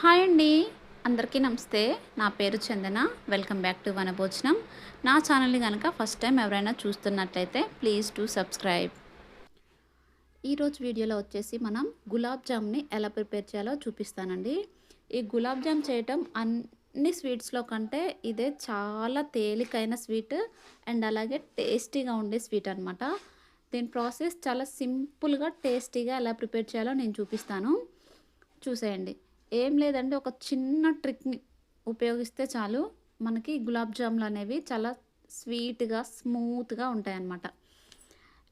Hi అండి. అందరికీ నమస్తే. నా పేరు Chandana. Welcome back to Vanabhojanam. నా ఛానల్ని కనుక ఫస్ట్ టైం ఎవరైనా చూస్తున్నట్లయితే ప్లీజ్ టు సబ్స్క్రైబ్. ఈరోజు వీడియోలో వచ్చేసి మనం గులాబ్ జామ్ని ఎలా ప్రిపేర్ చేయాలో చూపిస్తానండి. ఈ గులాబ్ జామ్ చేయటం అన్ని స్వీట్స్లో కంటే ఇదే చాలా తేలికైన స్వీట్ అండ్ అలాగే టేస్టీగా ఉండే స్వీట్ అనమాట దీని ప్రాసెస్ చాలా సింపుల్గా టేస్టీగా ఎలా ప్రిపేర్ చేయాలో నేను చూపిస్తాను. చూసేయండి. ఏం లేదంటే ఒక చిన్న ట్రిక్ని ఉపయోగిస్తే చాలు. మనకి గులాబ్ జాములు అనేవి చాలా స్వీట్గా స్మూత్గా ఉంటాయన్నమాట.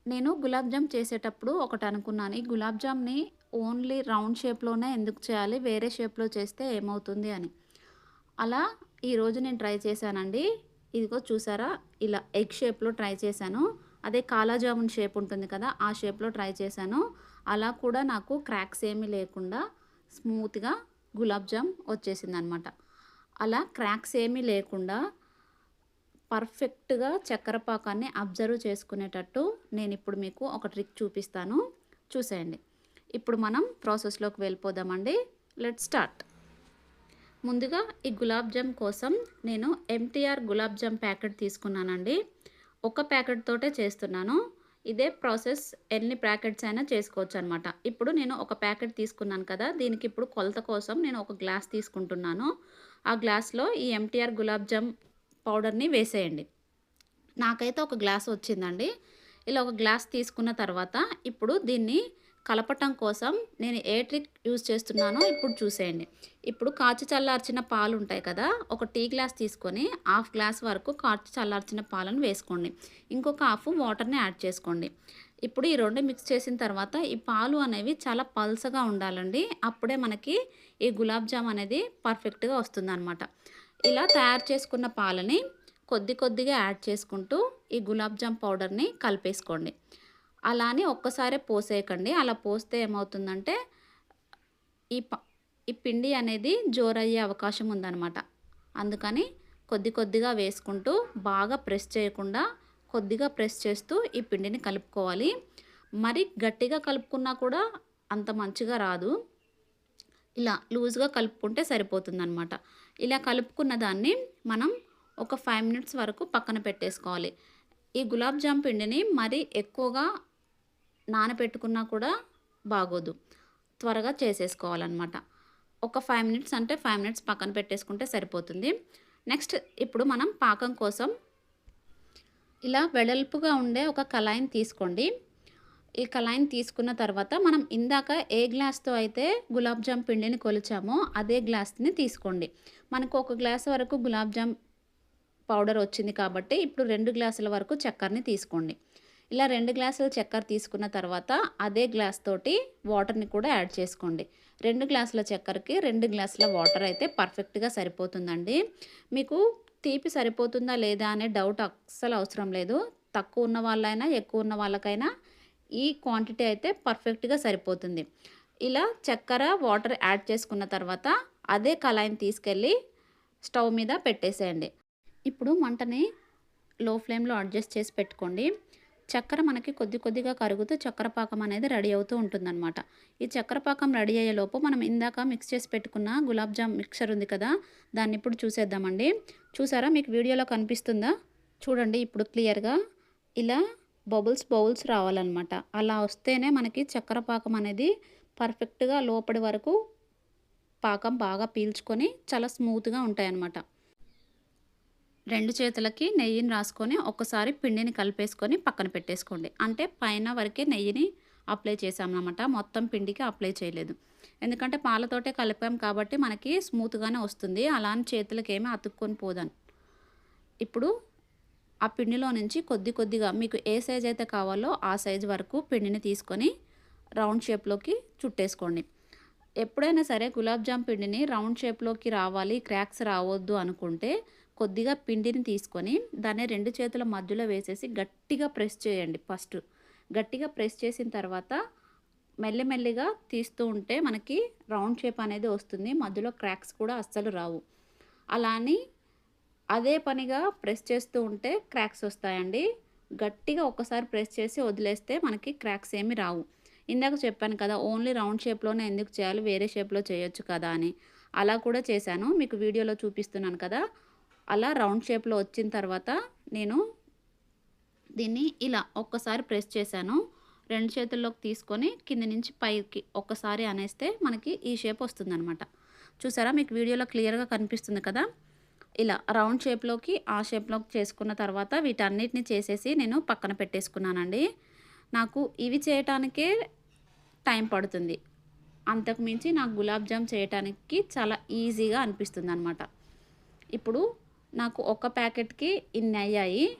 నేను గులాబ్ జామ్ చేసేటప్పుడు ఒకటి అనుకున్నాను. ఈ గులాబ్ జామ్ని ఓన్లీ రౌండ్ షేప్లోనే ఎందుకు చేయాలి వేరే షేప్లో చేస్తే ఏమవుతుంది అని. అలా ఈరోజు నేను ట్రై చేశానండి. ఇదిగో చూసారా? ఇలా ఎగ్ షేప్లో ట్రై చేశాను. అదే కాలా జామున్ షేప్ ఉంటుంది కదా ఆ షేప్లో ట్రై చేశాను. అలా కూడా నాకు క్రాక్స్ ఏమీ లేకుండా స్మూత్గా గులాబ్ జామ్ వచ్చేసింది అనమాట అలా క్రాక్స్ ఏమీ లేకుండా పర్ఫెక్ట్గా చక్కెర పాకాన్ని అబ్జర్వ్ చేసుకునేటట్టు నేను ఇప్పుడు మీకు ఒక ట్రిక్ చూపిస్తాను. చూసేయండి. ఇప్పుడు మనం ప్రాసెస్లోకి వెళ్ళిపోదామండి. Let start. ముందుగా ఈ గులాబ్ జామ్ కోసం నేను ఎంటీఆర్ గులాబ్ జామ్ ప్యాకెట్ తీసుకున్నానండి. ఒక ప్యాకెట్ తోటే చేస్తున్నాను. ఇదే ప్రాసెస్ ఎన్ని ప్యాకెట్స్ అయినా చేసుకోవచ్చు అనమాట ఇప్పుడు నేను ఒక ప్యాకెట్ తీసుకున్నాను కదా దీనికి ఇప్పుడు కొలత కోసం నేను ఒక గ్లాస్ తీసుకుంటున్నాను. ఆ గ్లాస్లో ఈ ఎంటీఆర్ గులాబ్ జామ్ పౌడర్ని వేసేయండి. నాకైతే ఒక గ్లాస్ వచ్చిందండి. ఇలా ఒక గ్లాస్ తీసుకున్న తర్వాత ఇప్పుడు దీన్ని కలపటం కోసం నేను ఏ ట్రిక్ యూజ్ చేస్తున్నానో ఇప్పుడు చూసేయండి. ఇప్పుడు కాచి చల్లార్చిన పాలు ఉంటాయి కదా ఒక టీ గ్లాస్ తీసుకొని హాఫ్ గ్లాస్ వరకు కాచి చల్లార్చిన పాలను వేసుకోండి. ఇంకొక హాఫ్ వాటర్ని యాడ్ చేసుకోండి. ఇప్పుడు ఈ రెండు మిక్స్ చేసిన తర్వాత ఈ పాలు అనేవి చాలా పల్సగా ఉండాలండి. అప్పుడే మనకి ఈ గులాబ్ జామ్ అనేది పర్ఫెక్ట్గా వస్తుందన్నమాట. ఇలా తయారు చేసుకున్న పాలని కొద్ది కొద్దిగా యాడ్ చేసుకుంటూ ఈ గులాబ్ జామ్ పౌడర్ని కలిపేసుకోండి. అలా అని ఒక్కసారే పోసేయకండి. అలా పోస్తే ఏమవుతుందంటే ఈ ప ఈ పిండి అనేది జోరయ్యే అవకాశం ఉందన్నమాట. అందుకని కొద్ది కొద్దిగా వేసుకుంటూ బాగా ప్రెస్ చేయకుండా కొద్దిగా ప్రెస్ చేస్తూ ఈ పిండిని కలుపుకోవాలి. మరి గట్టిగా కలుపుకున్నా కూడా అంత మంచిగా రాదు. ఇలా లూజ్గా కలుపుకుంటే సరిపోతుందన్నమాట. ఇలా కలుపుకున్న దాన్ని మనం ఒక ఫైవ్ మినిట్స్ వరకు పక్కన పెట్టేసుకోవాలి. ఈ గులాబ్ జామ్ పిండిని మరీ ఎక్కువగా నానబెట్టుకున్నా కూడా బాగోదు. త్వరగా చేసేసుకోవాలన్నమాట. ఒక ఫైవ్ మినిట్స్ అంటే ఫైవ్ మినిట్స్ పక్కన పెట్టేసుకుంటే సరిపోతుంది. నెక్స్ట్ ఇప్పుడు మనం పాకం కోసం ఇలా వెడల్పుగా ఉండే ఒక కళాయిని తీసుకోండి. ఈ కళాయిని తీసుకున్న తర్వాత మనం ఇందాక ఏ గ్లాస్తో అయితే గులాబ్ జామ్ పిండిని కొలిచామో అదే గ్లాస్ని తీసుకోండి. మనకు ఒక గ్లాస్ వరకు గులాబ్ జామ్ పౌడర్ వచ్చింది కాబట్టి ఇప్పుడు రెండు గ్లాసుల వరకు చక్కెరని తీసుకోండి. ఇలా రెండు గ్లాసుల చక్కెర తీసుకున్న తర్వాత అదే గ్లాస్ తోటి వాటర్ని కూడా యాడ్ చేసుకోండి. రెండు గ్లాసుల చక్కెరకి రెండు గ్లాసుల వాటర్ అయితే పర్ఫెక్ట్గా సరిపోతుందండి. మీకు తీపి సరిపోతుందా లేదా అనే డౌట్ అస్సలు అవసరం లేదు. తక్కువ ఉన్న వాళ్ళైనా ఎక్కువ ఉన్న వాళ్ళకైనా ఈ క్వాంటిటీ అయితే పర్ఫెక్ట్గా సరిపోతుంది. ఇలా చక్కెర వాటర్ యాడ్ చేసుకున్న తర్వాత అదే కళాయిని తీసుకెళ్ళి స్టవ్ మీద పెట్టేసేయండి. ఇప్పుడు మంటని లో ఫ్లేమ్లో అడ్జస్ట్ చేసి పెట్టుకోండి. చక్కెర మనకి కొద్ది కొద్దిగా కరుగుతూ చక్కెర పాకం అనేది రెడీ అవుతూ ఉంటుందన్నమాట. ఈ చక్కెర పాకం రెడీ అయ్యేలోపు మనం ఇందాక మిక్స్ చేసి పెట్టుకున్న గులాబ్ జామ్ మిక్చర్ ఉంది కదా దాన్ని ఇప్పుడు చూసేద్దామండి. చూసారా మీకు వీడియోలో కనిపిస్తుందా? చూడండి ఇప్పుడు క్లియర్గా ఇలా బబుల్స్ బౌల్స్ రావాలన్నమాట. అలా వస్తేనే మనకి చక్కెర పాకం అనేది పర్ఫెక్ట్గా లోపలి వరకు పాకం బాగా పీల్చుకొని చాలా స్మూత్గా ఉంటాయన్నమాట. రెండు చేతులకి నెయ్యిని రాసుకొని ఒక్కసారి పిండిని కలిపేసుకొని పక్కన పెట్టేసుకోండి. అంటే పైన వరకే నెయ్యిని అప్లై చేసామన్నమాట మొత్తం పిండికి అప్లై చేయలేదు. ఎందుకంటే పాలతోటే కలిపాం కాబట్టి మనకి స్మూత్గానే వస్తుంది. అలా అని చేతులకి ఏమీ అతుక్కొని పోదాను ఇప్పుడు ఆ పిండిలో నుంచి కొద్ది కొద్దిగా మీకు ఏ సైజ్ అయితే కావాలో ఆ సైజ్ వరకు పిండిని తీసుకొని రౌండ్ షేప్లోకి చుట్టేసుకోండి. ఎప్పుడైనా సరే గులాబ్ జామ్ పిండిని రౌండ్ షేప్లోకి రావాలి క్రాక్స్ రావద్దు అనుకుంటే కొద్దిగా పిండిని తీసుకొని దాన్ని రెండు చేతుల మధ్యలో వేసేసి గట్టిగా ప్రెస్ చేయండి ఫస్ట్. గట్టిగా ప్రెస్ చేసిన తర్వాత మెల్లమెల్లిగా తీస్తూ ఉంటే మనకి రౌండ్ షేప్ అనేది వస్తుంది. మధ్యలో క్రాక్స్ కూడా అస్సలు రావు. అలా అని అదే పనిగా ప్రెస్ చేస్తూ ఉంటే క్రాక్స్ వస్తాయండి. గట్టిగా ఒక్కసారి ప్రెస్ చేసి వదిలేస్తే మనకి క్రాక్స్ ఏమి రావు. ఇందాక చెప్పాను కదా ఓన్లీ రౌండ్ షేప్లోనే ఎందుకు చేయాలి వేరే షేప్లో చేయొచ్చు కదా అని. అలా కూడా చేశాను. మీకు వీడియోలో చూపిస్తున్నాను కదా అలా రౌండ్ షేప్లో వచ్చిన తర్వాత నేను దీన్ని ఇలా ఒక్కసారి ప్రెస్ చేశాను. రెండు చేతుల్లోకి తీసుకొని కింద నుంచి పైకి ఒక్కసారి అనేస్తే మనకి ఈ షేప్ వస్తుందనమాట చూసారా? మీకు వీడియోలో క్లియర్గా కనిపిస్తుంది కదా? ఇలా రౌండ్ షేప్లోకి ఆ షేప్లోకి చేసుకున్న తర్వాత వీటన్నిటిని చేసేసి నేను పక్కన పెట్టేసుకున్నానండి. నాకు ఇవి చేయటానికే టైం పడుతుంది. అంతకుమించి నాకు గులాబ్ జామ్ చేయటానికి చాలా ఈజీగా అనిపిస్తుంది అనమాట ఇప్పుడు నాకు ఒక ప్యాకెట్కి ఇన్ని అయ్యాయి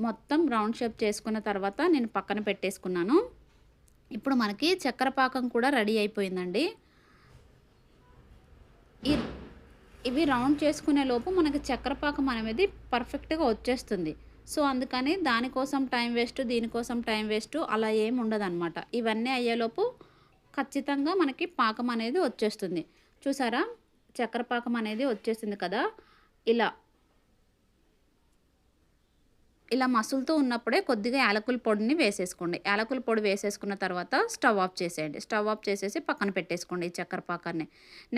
మొత్తం రౌండ్ షేప్ చేసుకున్న తర్వాత నేను పక్కన పెట్టేసుకున్నాను. ఇప్పుడు మనకి చక్కెర పాకం కూడా రెడీ అయిపోయిందండి. ఈ ఇవి రౌండ్ చేసుకునే లోపు మనకి చక్కెర పాకం అనేది పర్ఫెక్ట్గా వచ్చేస్తుంది. సో అందుకని దానికోసం టైం వేస్ట్ దీనికోసం టైం వేస్ట్ అలా ఏం ఉండదన్నమాట. ఇవన్నీ అయ్యేలోపు ఖచ్చితంగా మనకి పాకం అనేది వచ్చేస్తుంది. చూసారా? చక్కెర పాకం అనేది వచ్చేసింది కదా? ఇలా ఇలా మసులుతూ ఉన్నప్పుడే కొద్దిగా యాలకుల పొడిని వేసేసుకోండి. యాలకుల పొడి వేసేసుకున్న తర్వాత స్టవ్ ఆఫ్ చేసేయండి. స్టవ్ ఆఫ్ చేసేసి పక్కన పెట్టేసుకోండి ఈ చక్కెర పాకాన్ని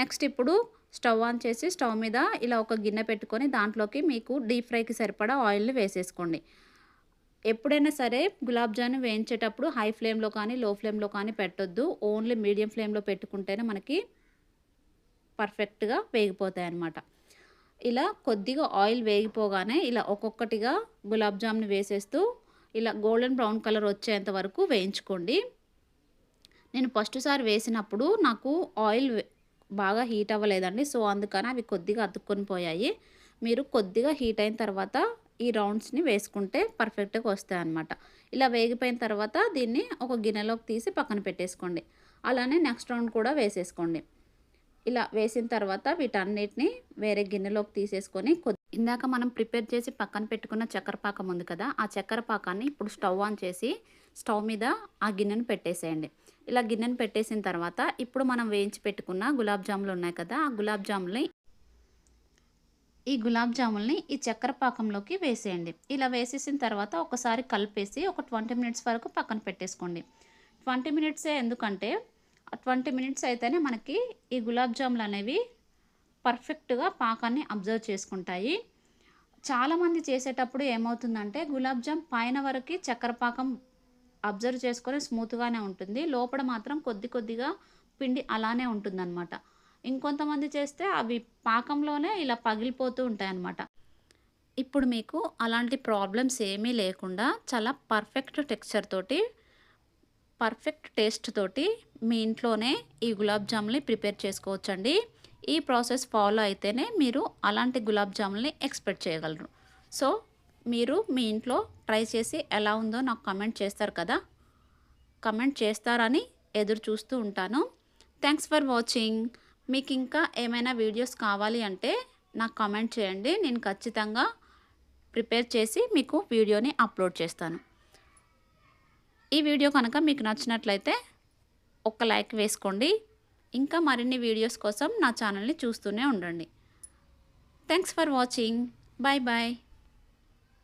నెక్స్ట్ ఇప్పుడు స్టవ్ ఆన్ చేసి స్టవ్ మీద ఇలా ఒక గిన్నె పెట్టుకొని దాంట్లోకి మీకు డీప్ ఫ్రైకి సరిపడా ఆయిల్ని వేసేసుకోండి. ఎప్పుడైనా సరే గులాబ్ జామున్ వేయించేటప్పుడు హై ఫ్లేమ్లో కానీ లో ఫ్లేమ్లో కానీ పెట్టొద్దు. ఓన్లీ మీడియం ఫ్లేమ్లో పెట్టుకుంటేనే మనకి పర్ఫెక్ట్గా వేగిపోతాయి అన్నమాట ఇలా కొద్దిగా ఆయిల్ వేగిపోగానే ఇలా ఒక్కొక్కటిగా గులాబ్ జామ్ని వేసేస్తూ ఇలా గోల్డెన్ బ్రౌన్ కలర్ వచ్చేంత వరకు వేయించుకోండి. నేను ఫస్ట్ సారి వేసినప్పుడు నాకు ఆయిల్ బాగా హీట్ అవ్వలేదండి. సో అందుకని అవి కొద్దిగా అతుక్కొని పోయాయి. మీరు కొద్దిగా హీట్ అయిన తర్వాత ఈ రౌండ్స్ని వేసుకుంటే పర్ఫెక్ట్గా వస్తాయి అన్నమాట ఇలా వేగిపోయిన తర్వాత దీన్ని ఒక గిన్నెలోకి తీసి పక్కన పెట్టేసుకోండి. అలానే నెక్స్ట్ రౌండ్ కూడా వేసేసుకోండి. ఇలా వేసిన తర్వాత వీటన్నిటిని వేరే గిన్నెలోకి తీసేసుకొని ఇందాక మనం ప్రిపేర్ చేసి పక్కన పెట్టుకున్న చక్కెర పాకం ఉంది కదా ఆ చక్కెర పాకాన్ని ఇప్పుడు స్టవ్ ఆన్ చేసి స్టవ్ మీద ఆ గిన్నెను పెట్టేసేయండి. ఇలా గిన్నెను పెట్టేసిన తర్వాత ఇప్పుడు మనం వేయించి పెట్టుకున్న గులాబ్ జాములు ఉన్నాయి కదా ఆ గులాబ్ జాములని ఈ గులాబ్ జాముల్ని ఈ చక్కెర పాకంలోకి వేసేయండి. ఇలా వేసేసిన తర్వాత ఒకసారి కలిపేసి ఒక ట్వంటీ మినిట్స్ వరకు పక్కన పెట్టేసుకోండి. ట్వంటీ మినిట్సే ఎందుకంటే ట్వంటీ మినిట్స్ అయితేనే మనకి ఈ గులాబ్ జాములు అనేవి పర్ఫెక్ట్గా పాకాన్ని అబ్జర్వ్ చేసుకుంటాయి. చాలామంది చేసేటప్పుడు ఏమవుతుందంటే గులాబ్ జామ్ పైన వరకు చక్కెర పాకం అబ్జర్వ్ చేసుకొని స్మూత్గానే ఉంటుంది. లోపల మాత్రం కొద్ది కొద్దిగా పిండి అలానే ఉంటుందన్నమాట. ఇంకొంతమంది చేస్తే అవి పాకంలోనే ఇలా పగిలిపోతూ ఉంటాయన్నమాట. ఇప్పుడు మీకు అలాంటి ప్రాబ్లమ్స్ ఏమీ లేకుండా చాలా పర్ఫెక్ట్ టెక్స్చర్ తోటి పర్ఫెక్ట్ టేస్ట్ తోటి మీ ఇంట్లోనే ఈ గులాబ్ జాముల్ని ప్రిపేర్ చేసుకోవచ్చండి. ఈ ప్రాసెస్ ఫాలో అయితేనే మీరు అలాంటి గులాబ్ జాముల్ని ఎక్స్పెక్ట్ చేయగలరు. సో మీరు మీ ఇంట్లో ట్రై చేసి ఎలా ఉందో నాకు కమెంట్ చేస్తారు కదా. కమెంట్ చేస్తారని ఎదురు చూస్తూ ఉంటాను. Thanks for watching. మీకు ఇంకా ఏమైనా వీడియోస్ కావాలి అంటే నాకు కమెంట్ చేయండి. నేను ఖచ్చితంగా ప్రిపేర్ చేసి మీకు వీడియోని అప్లోడ్ చేస్తాను. ఈ వీడియో కనుక మీకు నచ్చినట్లయితే ఒక లైక్ వేసుకోండి. ఇంకా మరిన్ని వీడియోస్ కోసం నా ఛానల్ని చూస్తూనే ఉండండి. Thanks for watching bye bye